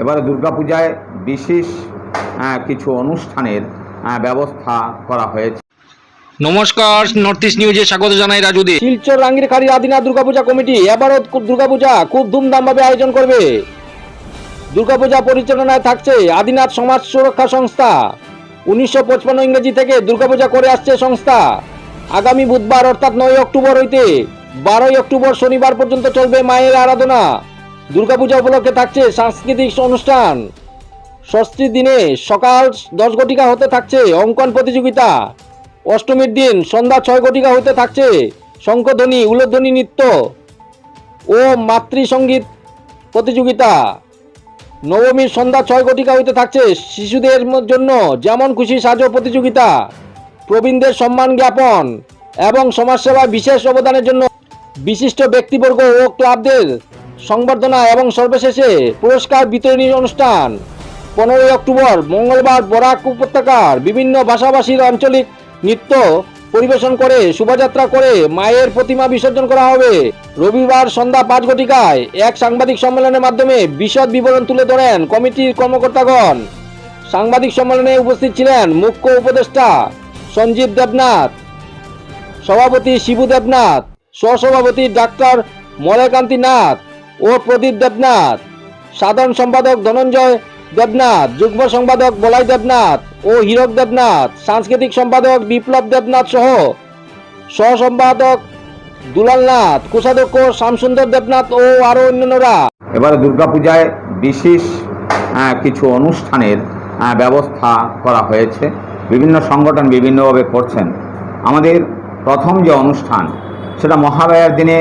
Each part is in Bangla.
এবারে দুর্গাপূজায় বিশেষ কিছু অনুষ্ঠানের ব্যবস্থা করা হয়েছে। নমস্কার নর্থ ইস্ট নিউজে স্বাগত জানাই রাজুদি শিলচর রাঙ্গির রাঙ্গিরখাড়ি আদিনা দুর্গাপূজা কমিটি এবারও দুর্গাপূজা খুব ধুমধামভাবে আয়োজন করবে। দুর্গাপূজা পরিচালনায় থাকছে আদিনাথ সমাজ সুরক্ষা সংস্থা। উনিশশো পঁচপান্ন ইংরেজি থেকে দুর্গাপূজা করে আসছে সংস্থা। আগামী বুধবার অর্থাৎ নয় অক্টোবর হইতে বারোই অক্টোবর শনিবার পর্যন্ত চলবে মায়ের আরাধনা। দুর্গাপূজা উপলক্ষে থাকছে সাংস্কৃতিক অনুষ্ঠান। ষষ্ঠীর দিনে সকাল দশ ঘটিকা হতে থাকছে অঙ্কন প্রতিযোগিতা। অষ্টমীর দিন সন্ধ্যা ছয় ঘটিকা হতে থাকছে শঙ্খধ্বনি, উলোধ্বনি নৃত্য ও মাতৃসঙ্গীত প্রতিযোগিতা। নবমীর সন্ধ্যা ছয় ঘটিকা হইতে থাকছে শিশুদের জন্য যেমন খুশি সাজো প্রতিযোগিতা, প্রবীণদের সম্মান জ্ঞাপন এবং সমাজসেবায় বিশেষ অবদানের জন্য বিশিষ্ট ব্যক্তিবর্গ ও ক্লাবদের সংবর্ধনা এবং সর্বশেষে পুরস্কার বিতরণী অনুষ্ঠান। পনেরোই অক্টোবর মঙ্গলবার বরাক উপত্যকার বিভিন্ন ভাষাভাষীর আঞ্চলিক নৃত্য পরিবেশন করে শোভাযাত্রা করে মায়ের প্রতিমা বিসর্জন করা হবে। রবিবার সন্ধ্যা পাঁচ ঘটিকায় এক সাংবাদিক সম্মেলনের মাধ্যমে বিশদ বিবরণ তুলে ধরেন কমিটির কর্মকর্তাগণ। সাংবাদিক সম্মেলনে উপস্থিত ছিলেন মুখ্য উপদেষ্টা সঞ্জীব দেবনাথ, সভাপতি শিবু দেবনাথ, সহসভাপতি ডাক্তার মলয়কান্তি নাথ ও প্রদীপ দেবনাথ। সাধারণ সম্পাদক ধনঞ্জয় দেবনাথ, যুগ্ম সম্পাদক বলাই দেবনাথ ও হীরক দেবনাথ, সাংস্কৃতিক সম্পাদক বিপ্লব দেবনাথ সহ। সহ সম্পাদক দুলাল নাথ, কোষাধ্যক্ষ শ্যামসুন্দর দেবনাথ ও আরও অন্যান্যরা। এবারে দুর্গাপূজায় বিশেষ কিছু অনুষ্ঠানের ব্যবস্থা করা হয়েছে। বিভিন্ন সংগঠন বিভিন্নভাবে করছেন। আমাদের প্রথম যে অনুষ্ঠান, সেটা মহালয়ার দিনে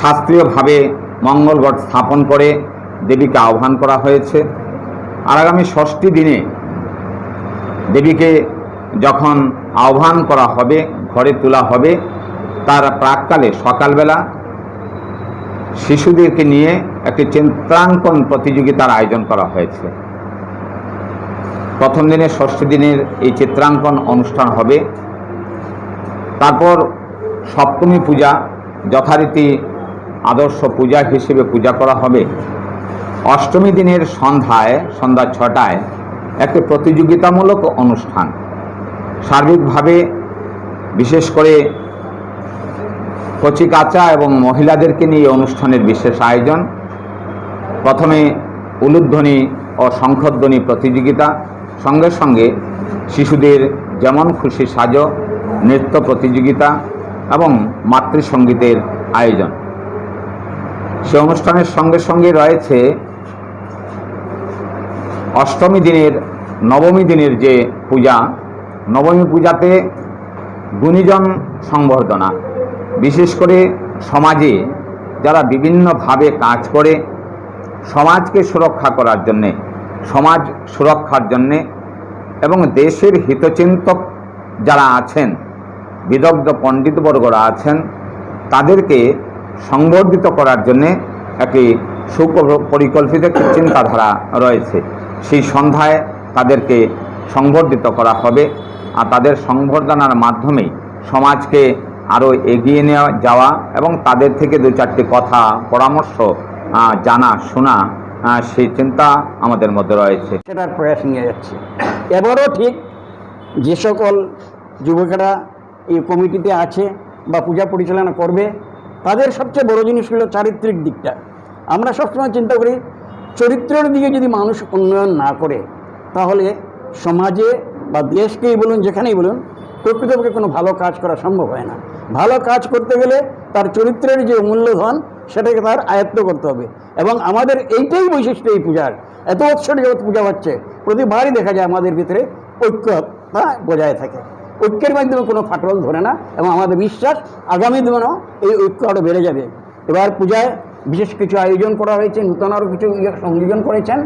শাস্ত্রীয়ভাবে মঙ্গলঘট স্থাপন করে দেবীকে আহ্বান করা হয়েছে। আর আগামী ষষ্ঠী দিনে দেবীকে যখন আহ্বান করা হবে, ঘরে তোলা হবে, তার প্রাককালে সকালবেলা শিশুদেরকে নিয়ে একটি চিত্রাঙ্কন প্রতিযোগিতার আয়োজন করা হয়েছে। প্রথম দিনে ষষ্ঠী দিনের এই চিত্রাঙ্কন অনুষ্ঠান হবে। তারপর সপ্তমী পূজা যথারীতি আদর্শ পূজা হিসেবে পূজা করা হবে। অষ্টমী দিনের সন্ধ্যায়, সন্ধ্যা ছটায় একটি প্রতিযোগিতামূলক অনুষ্ঠান। সার্বিকভাবে বিশেষ করে কচিকাচা এবং মহিলাদেরকে নিয়ে অনুষ্ঠানের বিশেষ আয়োজন। প্রথমে উলুধ্বনি ও শঙ্খধ্বনি প্রতিযোগিতা। সঙ্গে সঙ্গে শিশুদের যেমন খুশি সাজো, নৃত্য প্রতিযোগিতা এবং মাতৃসঙ্গীতের আয়োজন। সে অনুষ্ঠানের সঙ্গে সঙ্গে রয়েছে অষ্টমী দিনের, নবমী দিনের যে পূজা। নবমী পূজাতে গুণীজন সংবর্ধনা, বিশেষ করে সমাজে যারা বিভিন্নভাবে কাজ করে, সমাজকে সুরক্ষা করার জন্যে, সমাজ সুরক্ষার জন্যে এবং দেশের হিতচিন্তক যারা আছেন, বিদগ্ধ পণ্ডিতবর্গরা আছেন, তাদেরকে সংবর্ধিত করার জন্যে একটি সুপরিকল্পিত একটি চিন্তাধারা রয়েছে। সেই সন্ধ্যায় তাদেরকে সংবর্ধিত করা হবে আর তাদের সংবর্ধনার মাধ্যমে সমাজকে আরও এগিয়ে নেওয়া, যাওয়া এবং তাদের থেকে দু চারটি কথা, পরামর্শ জানা, শোনা সেই চিন্তা আমাদের মধ্যে রয়েছে। সেটার প্রয়াস নিয়ে যাচ্ছে। এবারও ঠিক যে সকল যুবকেরা এই কমিটিতে আছে বা পূজা পরিচালনা করবে তাদের সবচেয়ে বড় জিনিস হলো চারিত্রিক দিকটা। আমরা সবসময় চিন্তা করি, চরিত্রের দিকে যদি মানুষ উন্নয়ন না করে, তাহলে সমাজে বা দেশকেই বলুন, যেখানেই বলুন, প্রকৃতপক্ষে কোনো ভালো কাজ করা সম্ভব হয় না। ভালো কাজ করতে গেলে তার চরিত্রের যে মূল্যধন, সেটাকে তার আয়ত্ত করতে হবে। এবং আমাদের এইটাই বৈশিষ্ট্য এই পূজার। এত যাবৎ পূজা হচ্ছে, প্রতিবারই দেখা যায় আমাদের ভিতরে ঐক্য বজায় থাকে। ঐক্যের মাধ্যমে কোনো ফাটল ধরে না এবং আমাদের বিশ্বাস আগামী দিনেও এই ঐক্য আরও বেড়ে যাবে। এবার পূজায় বিশেষ কিছু আয়োজন করা হয়েছে, নূতন আরও কিছু ইয়ে সংযোজন করেছেন।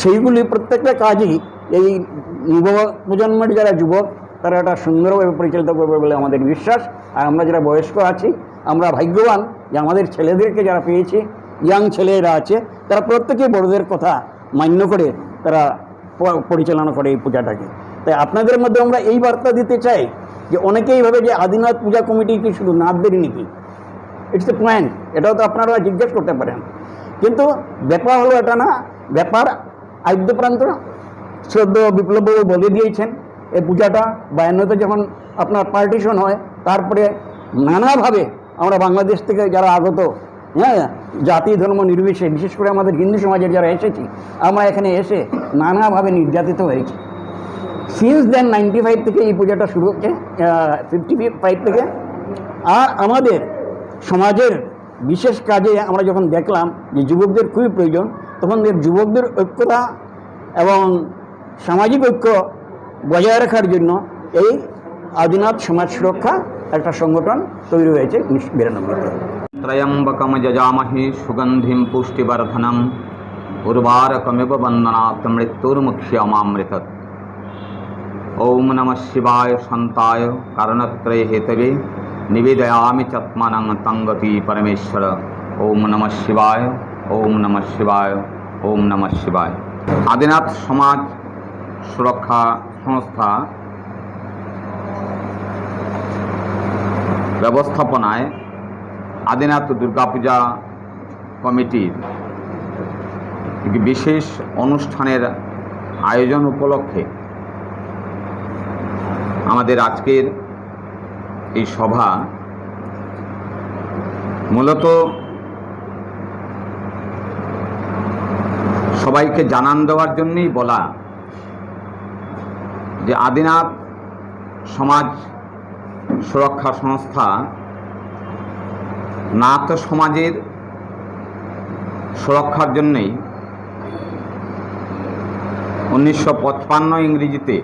সেইগুলি প্রত্যেকটা কাজই এই যুব প্রজন্মের যারা যুবক, তারা এটা সুন্দরভাবে পরিচালিত করবে বলে আমাদের বিশ্বাস। আর আমরা যারা বয়স্ক আছি, আমরা ভাগ্যবান যে আমাদের ছেলেদেরকে যারা পেয়েছি ইয়াং ছেলেরা আছে, তারা প্রত্যেকেই বড়দের কথা মান্য করে তারা পরিচালনা করে এই পূজাটাকে। তাই আপনাদের মধ্যে আমরা এই বার্তা দিতে চাই যে অনেকেই ভাবে যে আদিনাথ পূজা কমিটি কি শুধু নাথদেরই নাকি? ইটস এ পয়েন্ট এটাও তো আপনারা জিজ্ঞেস করতে পারেন। কিন্তু ব্যাপার হলো এটা না, ব্যাপার আদ্যপ্রান্ত শ্রদ্ধ বিপ্লব বলে দিয়েছেন, এই পূজাটা বায়ান্নতে যখন আপনার পার্টিশন হয়, তারপরে নানাভাবে আমরা বাংলাদেশ থেকে যারা আগত হ্যাঁ জাতি, ধর্ম, নির্বিশেষে, বিশেষ করে আমাদের হিন্দু সমাজের যারা এসেছি, আমরা এখানে এসে নানাভাবে নির্যাতিত হয়েছি। সিন্স দেন নাইনটি ফাইভ থেকে এই পূজাটা শুরু হচ্ছে ফিফটি ফাইভ থেকে। আর আমাদের সমাজের বিশেষ কাজে আমরা যখন দেখলাম যে যুবকদের খুবই প্রয়োজন, তখন যুবকদের ঐক্যতা এবং সামাজিক ঐক্য বজায় রাখার জন্য এই আদিনাথ সমাজ সুরক্ষা একটা সংগঠন তৈরি হয়েছে উনিশশো বিরানব্বইতে ত্রয়ম্বকম যজামহি সুগন্ধিম পুষ্টিবর্ধনম, উর্বারকমেব বন্দনাথ মৃত্যুর্মুখ্যমামৃতত ওম নমঃ শিবায় শান্তায় কারণত্রয় হেতবে নিবেদয়ামি চত্মানং তঙ্গতি পরমেশ্বর ওম নমঃ শিবায় ওম নমঃ শিবায় ওম নমঃ শিবায় আদিনাথ সমাজ সুরক্ষা সংস্থা ব্যবস্থাপনায় আদিনাথ দুর্গাপূজা কমিটির বিশেষ অনুষ্ঠানের আয়োজন উপলক্ষে আমাদের আজকের এই সভা মূলত সবাইকে জানান দেওয়ার জন্যই বলা যে আদিনাথ সমাজ সুরক্ষা সংস্থা নাথ সমাজের সুরক্ষার জন্যেই উনিশশো ইংরেজিতে